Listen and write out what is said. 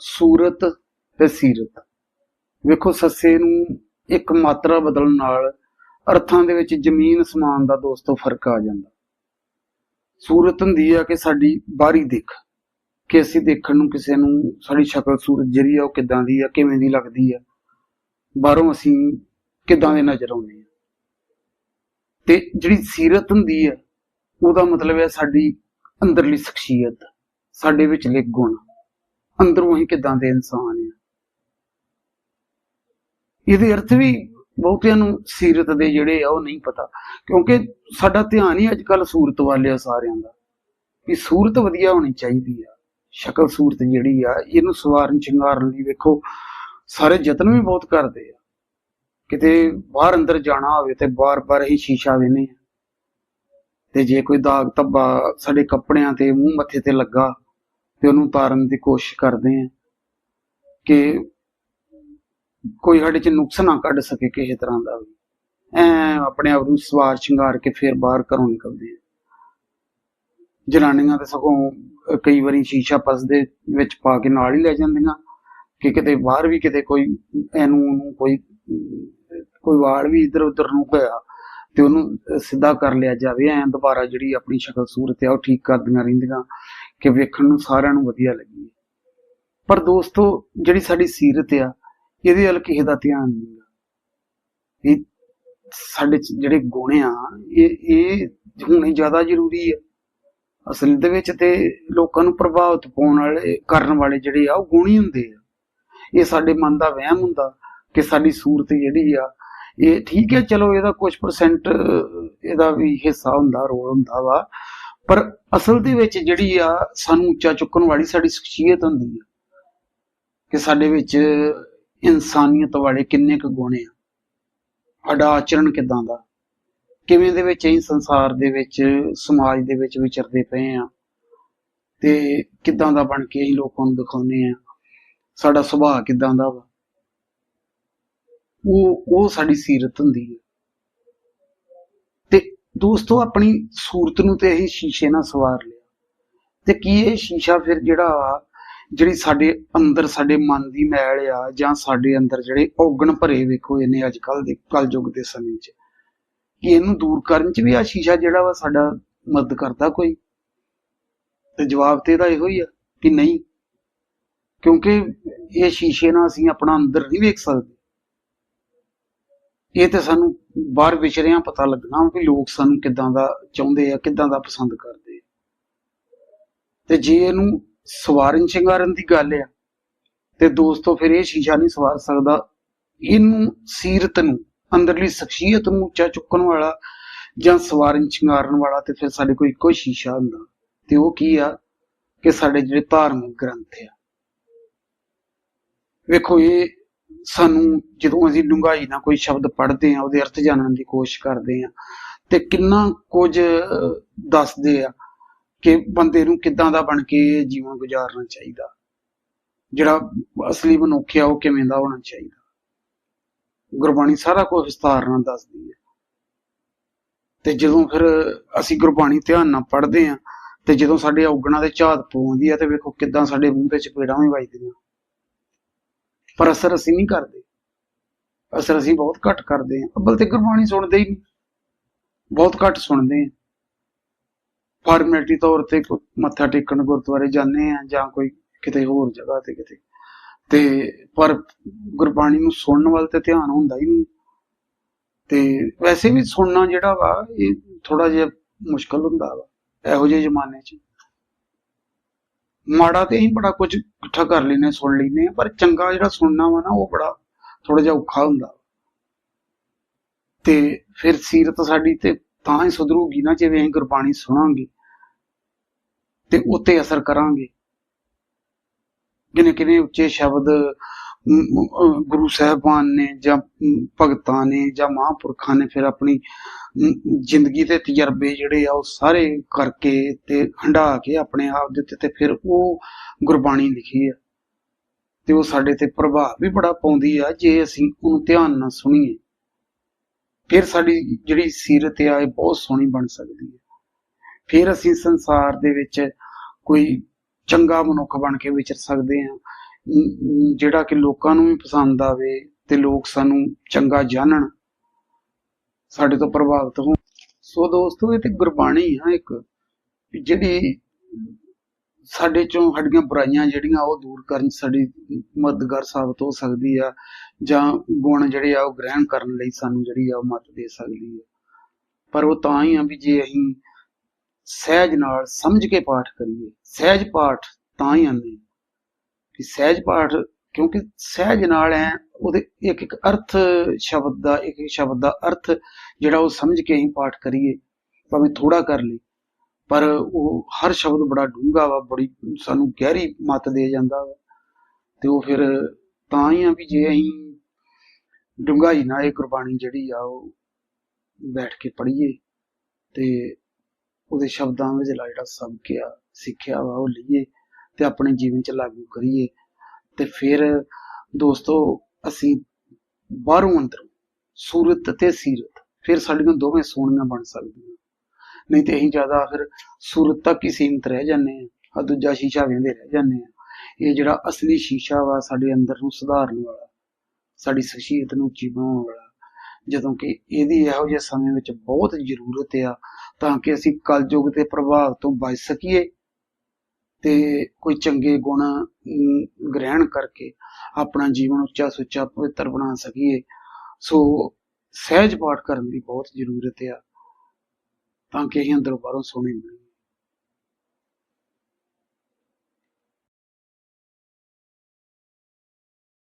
ਸੂਰਤ ਤੇ ਸੀਰਤ। ਵੇਖੋ ਸੱਸੇ ਨੂੰ ਇੱਕ ਮਾਤਰਾ ਬਦਲਣ ਨਾਲ ਅਰਥਾਂ ਦੇ ਵਿੱਚ ਜ਼ਮੀਨ ਸਮਾਨ ਦਾ ਦੋਸਤੋ ਫ਼ਰਕ ਆ ਜਾਂਦਾ। ਸੂਰਤ ਹੁੰਦੀ ਆ ਕਿ ਸਾਡੀ ਬਾਹਰੀ ਦਿੱਖ, ਕਿ ਅਸੀਂ ਦੇਖਣ ਨੂੰ ਕਿਸੇ ਨੂੰ ਸਾਡੀ ਸ਼ਕਲ ਸੂਰਤ ਜਿਹੜੀ ਆ ਉਹ ਕਿੱਦਾਂ ਦੀ ਆ, ਕਿਵੇਂ ਦੀ ਲੱਗਦੀ ਆ। ਬਾਹਰੋਂ ਅਸੀਂ ਕਿਦਾਂ ਦੇ ਨਜ਼ਰ ਆਉਂਦੇ ਆ। ਤੇ ਜਿਹੜੀ ਸੀਰਤ ਹੁੰਦੀ ਆ, ਉਹਦਾ ਮਤਲਬ ਹੈ ਸਾਡੀ ਅੰਦਰਲੀ ਸ਼ਖਸੀਅਤ, ਸਾਡੇ ਵਿਚਲੇ ਗੁਣ ਅੰਦਰੋਂ ਹੀ ਕਿਦਾਂ ਦੇ ਇਨਸਾਨ ਆ ਇਹਦੇ ਅਰਥ ਵੀ ਬਹੁਤਿਆਂ ਨੂੰ ਸੀਰਤ ਦੇ ਜਿਹੜੇ ਆ, ਉਹ ਨਹੀਂ ਪਤਾ। ਕਿਉਂਕਿ ਸਾਡਾ ਧਿਆਨ ਹੀ ਅੱਜ ਕੱਲ ਸੂਰਤ ਵੱਲ ਆ ਸਾਰਿਆਂ ਦਾ। ਵੀ ਸੂਰਤ ਵਧੀਆ ਹੋਣੀ ਚਾਹੀਦੀ ਆ। ਸ਼ਕਲ ਸੂਰਤ ਜਿਹੜੀ ਆ, ਇਹਨੂੰ ਸਵਾਰਨ ਸ਼ਿੰਗਾਰਨ ਲਈ ਵੇਖੋ, ਸਾਰੇ ਯਤਨ ਵੀ ਬਹੁਤ ਕਰਦੇ ਆ। ਕਿਤੇ ਬਾਹਰ ਅੰਦਰ ਜਾਣਾ ਹੋਵੇ, ਤੇ ਬਾਰ-ਬਾਰ ਹੀ ਸ਼ੀਸ਼ਾ ਵੇਨੇ ਤੇ ਜੇ ਕੋਈ ਦਾਗ ਧੱਬਾ ਸਾਡੇ ਕੱਪੜਿਆਂ ਤੇ, ਮੂੰਹ ਮੱਥੇ ਤੇ ਲੱਗਾ ਤੇ ਉਹਨੂੰ ਉਤਾਰਨ ਦੀ ਕੋਸ਼ਿਸ਼ ਕਰਦੇ ਆ ਕਿ ਕੋਈ ਸਾਡੇ ਚ ਨੁਕਸ ਨਾ ਕੱਢ ਸਕੇ ਕਿਸੇ ਤਰ੍ਹਾਂ ਦਾ ਵੀ। ਐ ਆਪਣੇ ਆਪ ਨੂੰ ਸਵਾਰ ਸ਼ਿੰਗਾਰ ਕੇ ਫਿਰ ਬਾਹਰ ਘਰੋਂ ਨਿਕਲਦੇ ਆ। ਜਨਾਨੀਆਂ ਤੇ ਸਗੋਂ ਕਈ ਵਾਰੀ ਸ਼ੀਸ਼ਾ ਪਸ ਦੇ ਵਿੱਚ ਪਾ ਕੇ ਨਾਲ ਹੀ ਲੈ ਜਾਂਦੀਆਂ ਕਿ ਕਿਤੇ ਬਾਹਰ ਵੀ ਕਿਤੇ ਕੋਈ ਇਹਨੂੰ ਉਹਨੂੰ ਕੋਈ ਕੋਈ ਵਾਲ ਵੀ ਇੱਧਰ ਉੱਧਰ ਨੂੰ ਹੋਇਆ ਤੇ ਉਹਨੂੰ ਸਿੱਧਾ ਕਰ ਲਿਆ ਜਾਵੇ। ਐਂ ਦੁਬਾਰਾ ਜਿਹੜੀ ਆਪਣੀ ਸ਼ਕਲ ਸੂਰਤ ਆ ਉਹ ਠੀਕ ਕਰਦੀਆਂ ਰਹਿੰਦੀਆਂ। ਕਿ ਵੇਖਣ ਨੂੰ ਸਾਰਿਆਂ ਨੂੰ ਵਧੀਆ ਲੱਗੀ ਪਰ ਦੋਸਤੋ, ਜਿਹੜੀ ਸਾਡੀ ਸੀਰਤ ਆ, ਇਹਦੇ ਵੱਲ ਕਿਸੇ ਦਾ ਧਿਆਨ ਨਹੀਂ ਇਹ ਸਾਡੇ ਜਿਹੜੇ ਗੁਣ ਆ, ਇਹ ਇਹ ਹੋਣੇ ਜ਼ਿਆਦਾ ਜ਼ਰੂਰੀ ਆ। ਅਸਲ ਦੇ ਵਿੱਚ ਤੇ ਲੋਕਾਂ ਨੂੰ ਪ੍ਰਭਾਵਿਤ ਪਾਉਣ ਵਾਲੇ, ਕਰਨ ਵਾਲੇ ਜਿਹੜੇ ਆ, ਉਹ ਗੁਣ ਹੀ ਹੁੰਦੇ ਆ। ਇਹ ਸਾਡੇ ਮਨ ਦਾ ਵਹਿਮ ਹੁੰਦਾ ਕਿ ਸਾਡੀ ਸੂਰਤ ਜਿਹੜੀ ਆ, ਇਹ ਠੀਕ ਹੈ, ਚਲੋ ਇਹਦਾ ਕੁਝ ਪਰਸੈਂਟ ਇਹਦਾ ਵੀ ਹਿੱਸਾ ਹੁੰਦਾ, ਰੋਲ ਹੁੰਦਾ ਵਾ। ਪਰ ਅਸਲ ਦੇ ਵਿੱਚ ਜਿਹੜੀ ਆ ਸਾਨੂੰ ਉੱਚਾ ਚੁੱਕਣ ਵਾਲੀ ਸਾਡੀ ਸ਼ਖਸੀਅਤ ਹੁੰਦੀ ਆ ਕਿ ਸਾਡੇ ਵਿੱਚ ਇਨਸਾਨੀਅਤ ਵਾਲੇ ਕਿੰਨੇ ਕੁ ਗੁਣ ਆ। ਸਾਡਾ ਆਚਰਣ ਕਿਦਾਂ ਦਾ? ਕਿਵੇਂ ਦੇ ਵਿੱਚ ਅਸੀਂ ਸੰਸਾਰ ਦੇ ਵਿੱਚ, ਸਮਾਜ ਦੇ ਵਿੱਚ ਵਿਚਰਦੇ ਪਏ ਆ ਤੇ ਕਿਦਾਂ ਦਾ ਬਣ ਕੇ ਅਸੀਂ ਲੋਕਾਂ ਨੂੰ ਦਿਖਾਉਂਦੇ ਆ? ਸਾਡਾ ਸੁਭਾਅ ਕਿਦਾਂ ਦਾ ਵਾ? ਉਹ ਉਹ ਸਾਡੀ ਸੀਰਤ ਹੁੰਦੀ ਹੈ ਦੋਸਤੋ, ਆਪਣੀ ਸੂਰਤ ਨੂੰ ਤੇ ਅਸੀਂ ਸ਼ੀਸ਼ੇ ਨਾਲ ਸਵਾਰ ਲਿਆ। ਤੇ ਕੀ ਇਹ ਸ਼ੀਸ਼ਾ ਫਿਰ ਜਿਹੜਾ ਵਾ ਜਿਹੜੀ ਸਾਡੇ ਅੰਦਰ, ਸਾਡੇ ਮਨ ਦੀ ਮੈਲ ਆ, ਜਾਂ ਸਾਡੇ ਅੰਦਰ ਜਿਹੜੇ ਔਗਣ ਭਰੇ ਵੇਖੋ ਇਹਨੇ ਅੱਜ ਕੱਲ ਦੇ ਕਲਯੁਗ ਦੇ ਸਮੇਂ 'ਚ, ਕਿ ਇਹਨੂੰ ਦੂਰ ਕਰਨ 'ਚ ਵੀ ਆ ਸ਼ੀਸ਼ਾ ਜਿਹੜਾ ਵਾ ਸਾਡਾ ਮਦਦ ਕਰਦਾ ਕੋਈ? ਤੇ ਜਵਾਬ ਤੇ ਇਹਦਾ ਇਹੋ ਹੀ ਆ ਕਿ ਨਹੀਂ, ਕਿਉਂਕਿ ਇਹ ਸ਼ੀਸ਼ੇ ਨਾਲ ਅਸੀਂ ਆਪਣਾ ਅੰਦਰ ਨਹੀਂ ਵੇਖ ਸਕਦੇ। ਇਹ ਤੇ ਸਾਨੂੰ ਬਾਹਰ ਵਿਚਰਿਆਂ ਪਤਾ ਲੱਗਣਾ ਕਿ ਲੋਕ ਸਾਨੂੰ ਕਿਦਾਂ ਦਾ ਚਾਹੁੰਦੇ ਆ, ਕਿਦਾਂ ਦਾ ਪਸੰਦ ਕਰਦੇ ਆ। ਤੇ ਜੇ ਇਹਨੂੰ ਸਵਾਰਨ ਸ਼ਿੰਗਾਰਨ ਦੀ ਗੱਲ ਆ, ਤੇ ਦੋਸਤੋ ਫਿਰ ਇਹ ਸ਼ੀਸ਼ਾ ਨਹੀਂ ਸਵਾਰ ਸਕਦਾ। ਇਹਨੂੰ ਸੀਰਤ ਨੂੰ, ਅੰਦਰਲੀ ਸ਼ਖਸੀਅਤ ਨੂੰ ਉੱਚਾ ਚੁੱਕਣ ਵਾਲਾ ਜਾਂ ਸਵਾਰਨ ਸ਼ਿੰਗਾਰਨ ਵਾਲਾ ਤੇ ਫਿਰ ਸਾਡੇ ਕੋਲ ਇੱਕੋ ਸ਼ੀਸ਼ਾ ਹੁੰਦਾ। ਤੇ ਉਹ ਕੀ ਆ ਕਿ ਸਾਡੇ ਜਿਹੜੇ ਧਾਰਮਿਕ ਗ੍ਰੰਥ ਆ। ਵੇਖੋ, ਇਹ ਸਾਨੂੰ ਜਦੋਂ ਅਸੀਂ ਡੂੰਘਾਈ ਨਾਲ ਕੋਈ ਸ਼ਬਦ ਪੜ੍ਹਦੇ ਆ ਉਹਦੇ ਅਰਥ ਜਾਣਨ ਦੀ ਕੋਸ਼ਿਸ਼ ਕਰਦੇ ਆ ਤੇ ਕਿੰਨਾ ਕੁਝ ਦੱਸਦੇ ਆ ਕਿ ਬੰਦੇ ਨੂੰ ਕਿੱਦਾਂ ਦਾ ਬਣ ਕੇ ਜੀਵਨ ਗੁਜ਼ਾਰਨਾ ਚਾਹੀਦਾ। ਜਿਹੜਾ ਅਸਲੀ ਮਨੁੱਖ ਆ, ਉਹ ਕਿਵੇਂ ਦਾ ਹੋਣਾ ਚਾਹੀਦਾ। ਗੁਰਬਾਣੀ ਸਾਰਾ ਕੁਝ ਵਿਸਤਾਰ ਨਾਲ ਦੱਸਦੀ ਹੈ। ਤੇ ਜਦੋਂ ਫਿਰ ਅਸੀਂ ਗੁਰਬਾਣੀ ਧਿਆਨ ਨਾਲ ਪੜ੍ਹਦੇ ਆ ਤੇ ਜਦੋਂ ਸਾਡੇ ਔਗਣਾਂ ਦੇ ਝਾਤ ਪਉਂਦੀ ਆ, ਤੇ ਵੇਖੋ ਕਿੱਦਾਂ ਸਾਡੇ ਮੂੰਹ ਤੇ ਚਪੇੜਾਂ ਵੀ ਵੱਜਦੀਆਂ। ਪਰ ਅਸਰ ਅਸੀਂ ਨਹੀਂ ਕਰਦੇ। ਅਸਰ ਅਸੀਂ ਬਹੁਤ ਘੱਟ ਕਰਦੇ ਹਾਂ। ਅੱਬਲ ਤੇ ਗੁਰਬਾਣੀ ਸੁਣਦੇ ਹੀ ਨਹੀਂ। ਬਹੁਤ ਘੱਟ ਸੁਣਦੇ ਹਾਂ। ਫਾਰਮੈਲਿਟੀ ਤੌਰ ਤੇ ਮੱਥਾ ਟੇਕਣ ਗੁਰਦੁਆਰੇ ਜਾਂਦੇ ਆ ਜਾਂ ਕੋਈ ਕਿਤੇ ਹੋਰ ਜਗ੍ਹਾ ਤੇ ਕਿਤੇ। ਤੇ ਪਰ ਗੁਰਬਾਣੀ ਨੂੰ ਸੁਣਨ ਵੱਲ ਤੇ ਧਿਆਨ ਹੁੰਦਾ ਹੀ ਨਹੀਂ। ਤੇ ਵੈਸੇ ਵੀ ਸੁਣਨਾ ਜਿਹੜਾ ਵਾ, ਇਹ ਥੋੜਾ ਜਿਹਾ ਮੁਸ਼ਕਲ ਹੁੰਦਾ ਵਾ, ਇਹੋ ਜਿਹੇ ਜ਼ਮਾਨੇ 'ਚ। ਮਾੜਾ ਤੇ ਅਸੀਂ ਬੜਾ ਕੁਝ ਇਕੱਠਾ ਕਰ ਲੈਨੇ ਸੁਣ ਲੈਨੇ ਪਰ ਚੰਗਾ ਜਿਹੜਾ ਸੁਣਨਾ ਵਾ ਨਾ, ਉਹ ਬੜਾ ਥੋੜਾ ਜਿਹਾ ਔਖਾ ਹੁੰਦਾ। ਤੇ ਫਿਰ ਸੀਰਤ ਸਾਡੀ ਤੇ ਤਾਂ ਹੀ ਸੁਧਰੂਗੀ ਨਾ, ਜਿਵੇਂ ਅਸੀਂ ਗੁਰਬਾਣੀ ਸੁਣਾਂਗੇ ਤੇ ਉੱਤੇ ਅਸਰ ਕਰਾਂਗੇ। ਕਿਨੇ ਕਿਨੇ ਉੱਚੇ ਸ਼ਬਦ ਗੁਰੂ ਸਾਹਿਬਾਨ ਨੇ ਜਾਂ ਭਗਤਾਂ ਨੇ ਜਾਂ ਮਹਾਂਪੁਰਖਾਂ ਨੇ ਫਿਰ ਆਪਣੀ ਜ਼ਿੰਦਗੀ ਦੇ ਤਜਰਬੇ ਜਿਹੜੇ ਆ ਉਹ ਸਾਰੇ ਕਰਕੇ ਤੇ ਹੰਢਾ ਕੇ ਆਪਣੇ ਆਪ ਦੇ ਉੱਤੇ ਤੇ ਫਿਰ ਉਹ ਗੁਰਬਾਣੀ ਲਿਖੀ ਆ। ਤੇ ਉਹ ਸਾਡੇ ਤੇ ਪ੍ਰਭਾਵ ਵੀ ਬੜਾ ਪਾਉਂਦੀ ਆ ਜੇ ਅਸੀਂ ਉਹਨੂੰ ਧਿਆਨ ਨਾਲ ਸੁਣੀਏ। ਫਿਰ ਸਾਡੀ ਜਿਹੜੀ ਸੀਰਤ ਆ, ਇਹ ਬਹੁਤ ਸੋਹਣੀ ਬਣ ਸਕਦੀ ਹੈ ਫਿਰ ਅਸੀਂ ਸੰਸਾਰ ਦੇ ਵਿੱਚ ਕੋਈ ਚੰਗਾ ਮਨੁੱਖ ਬਣ ਕੇ ਵਿਚਰ ਸਕਦੇ ਹਾਂ ਜਿਹੜਾ ਕਿ ਲੋਕਾਂ ਨੂੰ ਵੀ ਪਸੰਦ ਆਵੇ ਤੇ ਲੋਕ ਸਾਨੂੰ ਚੰਗਾ ਜਾਣਨ, ਸਾਡੇ ਤੋਂ ਪ੍ਰਭਾਵਿਤ ਹੋਣ। ਸੋ ਦੋਸਤੋ, ਇਹ ਤੇ ਗੁਰਬਾਣੀ ਆ ਇੱਕ ਜਿਹੜੀ ਸਾਡੇ ਚੋਂ ਸਾਡੀਆਂ ਬੁਰਾਈਆਂ ਜਿਹੜੀਆਂ ਉਹ ਦੂਰ ਕਰਨ ਸਾਡੀ ਮਦਦਗਾਰ ਸਾਬਤ ਹੋ ਸਕਦੀ ਆ, ਜਾਂ ਗੁਣ ਜਿਹੜੇ ਆ ਉਹ ਗ੍ਰਹਿਣ ਕਰਨ ਲਈ ਸਾਨੂੰ ਜਿਹੜੀ ਆ ਉਹ ਮਦਦ ਦੇ ਸਕਦੀ ਆ। ਪਰ ਉਹ ਤਾਂ ਹੀ ਆ ਵੀ ਜੇ ਅਸੀਂ ਸਹਿਜ ਨਾਲ ਸਮਝ ਕੇ ਪਾਠ ਕਰੀਏ, ਸਹਿਜ ਪਾਠ ਤਾਂ ਹੀ ਆਉਂਦੇ ਕਿ ਸਹਿਜ ਪਾਠ, ਕਿਉਂਕਿ ਸਹਿਜ ਨਾਲ ਐ, ਉਹਦੇ ਇੱਕ ਇੱਕ ਅਰਥ ਸ਼ਬਦ ਦਾ, ਇੱਕ ਇੱਕ ਸ਼ਬਦ ਦਾ ਅਰਥ ਜਿਹੜਾ ਉਹ ਸਮਝ ਕੇ ਅਸੀਂ ਪਾਠ ਕਰੀਏ, ਭਾਵੇਂ ਥੋੜਾ ਕਰ ਲਈ ਪਰ ਉਹ ਹਰ ਸ਼ਬਦ ਬੜਾ ਡੂੰਘਾ ਵਾ, ਬੜੀ ਸਾਨੂੰ ਗਹਿਰੀ ਮੱਤ ਦੇ ਜਾਂਦਾ ਵਾ। ਤੇ ਉਹ ਫਿਰ ਤਾਂ ਹੀ ਆ ਵੀ ਜੇ ਅਸੀਂ ਡੂੰਘਾਈ ਨਾਲ ਇਹ ਕੁਰਬਾਨੀ ਜਿਹੜੀ ਆ, ਉਹ ਬੈਠ ਕੇ ਪੜ੍ਹੀਏ, ਤੇ ਉਹਦੇ ਸ਼ਬਦਾਂ ਵਿੱਚ ਜਿਹੜਾ ਸਭ ਕਿਆ ਸਿੱਖਿਆ ਵਾ, ਉਹ ਲਈਏ। ਤੇ ਆਪਣੇ ਜੀਵਨ 'ਚ ਲਾਗੂ ਕਰੀਏ ਤੇ ਫਿਰ ਦੋਸਤੋ, ਅਸੀਂ ਬਾਹਰੋਂ ਅੰਦਰੋਂ ਸੂਰਤ ਤੇ ਸੀਰਤ, ਫਿਰ ਸਾਡੀਆਂ ਦੋਵੇਂ ਸੋਹਣੀਆਂ ਬਣ ਸਕਦੀਆਂ। ਨਹੀਂ ਤੇ ਅਸੀਂ ਜ਼ਿਆਦਾ ਫਿਰ ਸੂਰਤ ਤੱਕ ਹੀ ਸੀਮਤ ਰਹਿ ਜਾਂਦੇ ਆ ਆ ਦੂਜਾ ਸ਼ੀਸ਼ਾ ਵੇਂਦੇ ਰਹਿ ਜਾਂਦੇ ਆ ਇਹ ਜਿਹੜਾ ਅਸਲੀ ਸ਼ੀਸ਼ਾ ਵਾ ਸਾਡੇ ਅੰਦਰ ਨੂੰ ਸੁਧਾਰਨ ਵਾਲਾ, ਸਾਡੀ ਸ਼ਖਸੀਅਤ ਨੂੰ ਉੱਚੀ ਬਣਾਉਣ ਵਾਲਾ, ਜਦੋਂ ਕਿ ਇਹਦੀ ਇਹੋ ਜਿਹੇ ਸਮੇਂ ਵਿੱਚ ਬਹੁਤ ਜ਼ਰੂਰਤ ਆ ਤਾਂ ਕਿ ਅਸੀਂ ਕਲਯੁਗ ਦੇ ਪ੍ਰਭਾਵ ਤੋਂ ਬਚ ਸਕੀਏ। ਤੇ ਕੋਈ ਚੰਗੇ ਗੁਣ ਗ੍ਰਹਿਣ ਕਰਕੇ ਆਪਣਾ ਜੀਵਨ ਉੱਚਾ ਸੁੱਚਾ ਪਵਿੱਤਰ ਬਣਾ ਸਕੀਏ। ਸੋ ਸਹਿਜ ਪਾਠ ਕਰਨ ਦੀ ਬਹੁਤ ਜ਼ਰੂਰਤ ਆ, ਤਾਂ ਕਿ ਅਸੀਂ ਅੰਦਰੋਂ ਬਾਹਰੋਂ ਸੋਹਣੇ ਬਣੀਏ